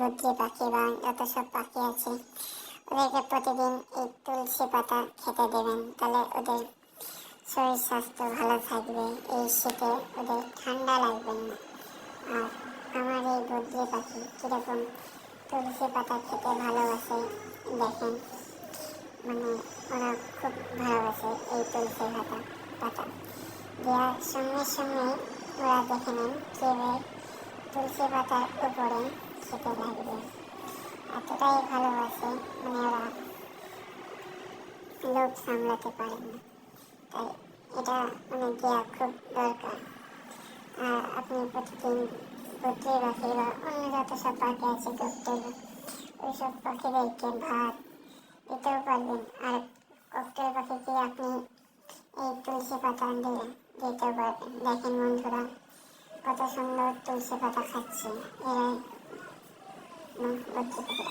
বদ্রি পাখি বা যত সব পাখি আছে, ওদেরকে প্রতিদিন এই তুলসী পাতা খেতে দেবেন। তাহলে ওদের শরীর স্বাস্থ্য ভালো থাকবে, এই শীতে ওদের ঠান্ডা লাগবে না। আর আমার এই বদ্রি পাখি কীরকম তুলসী পাতা খেতে ভালোবাসে দেখেন মানে ওরা খুব ভালোবাসে এই তুলসী পাতা পাতা। দেওয়ার সঙ্গে সঙ্গে ওরা দেখে নেন কীভাবে তুলসী পাতার উপরে খেতে লাগবে। এতটাই ভালোবাসে মানে ওরা লোক সামলাতে পারে না। তাই এটা মানে দেওয়া খুব দরকার। আর আপনি প্রতিদিন বদ্রি পাখি বা অন্য যত সব পাখি আছে ককটেল ওইসব পাখিদেরকে ভাত দিতেও পারবেন। আর ককটেল পাখিকে আপনি এই তুলসী পাতা দিলে দিতেও পারবেন। দেখেন বন্ধুরা কত সুন্দর তুলসী পাতা খাচ্ছে। এরাই বদ্রি পাখিরা